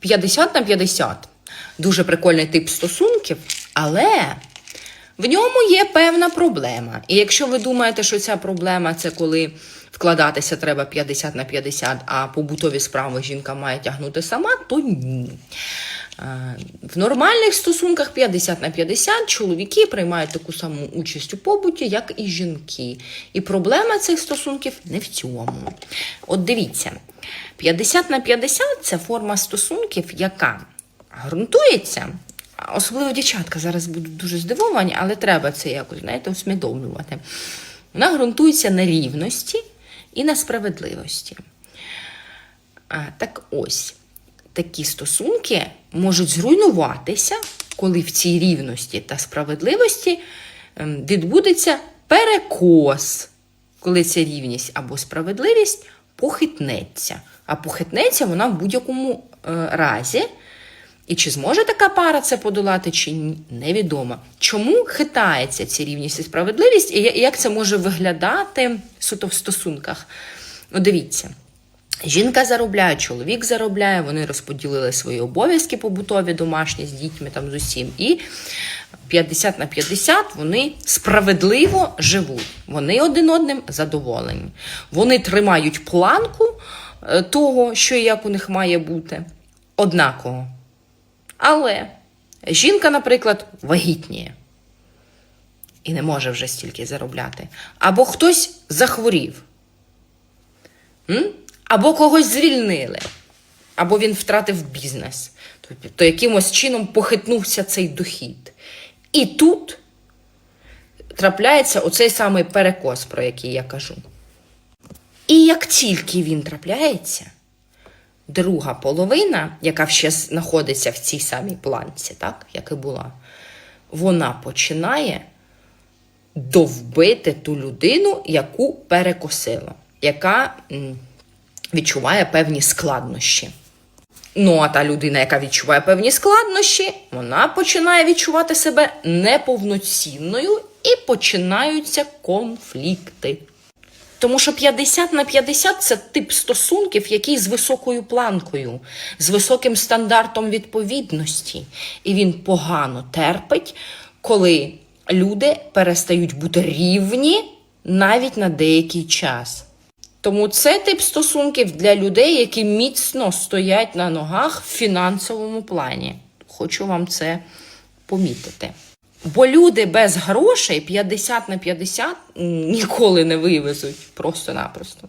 50 на 50. Дуже прикольний тип стосунків, але в ньому є певна проблема. І якщо ви думаєте, що ця проблема це коли вкладатися треба 50 на 50, а побутові справи жінка має тягнути сама, то ні. Е, В нормальних стосунках 50 на 50 чоловіки приймають таку саму участь у побуті, як і жінки. І проблема цих стосунків не в цьому. От дивіться, 50 на 50 це форма стосунків, яка ґрунтується. Особливо дівчатка зараз будуть дуже здивовані, але треба це якось, знаєте, усвідомлювати. Вона ґрунтується на рівності і на справедливості. А, так ось, такі стосунки можуть зруйнуватися, коли в цій рівності та справедливості ем, відбудеться перекос, коли ця рівність або справедливість похитнеться. А похитнеться вона в будь-якому е, разі. І чи зможе така пара це подолати, чи ні, невідомо. Чому хитається ця рівність і справедливість, і як це може виглядати суто в стосунках? Ну, дивіться. Жінка заробляє, чоловік заробляє, вони розподілили свої обов'язки побутові, домашні з дітьми, там з усім. І 50 на 50 вони справедливо живуть. Вони один одним задоволені. Вони тримають планку е, того, що і як у них має бути, однаково. Але жінка, наприклад, вагітніє і не може вже стільки заробляти. Або хтось захворів. М? Або когось звільнили, або він втратив бізнес, Тобто, то якимось чином похитнувся цей дохід. І тут трапляється оцей самий перекос, про який я кажу. І як тільки він трапляється, друга половина, яка ще знаходиться в цій самій планці, так, як і була, вона починає довбити ту людину, яку перекосила, яка відчуває певні складнощі. Ну, а та людина, яка відчуває певні складнощі, вона починає відчувати себе неповноцінною і починаються конфлікти. Тому що 50 на 50 це тип стосунків, який з високою планкою, з високим стандартом відповідності. І він погано терпить, коли люди перестають бути рівні навіть на деякий час. Тому це тип стосунків для людей, які міцно стоять на ногах в фінансовому плані. Хочу вам це помітити. Бо люди без грошей 50 на 50 ніколи не вивезуть просто-напросто.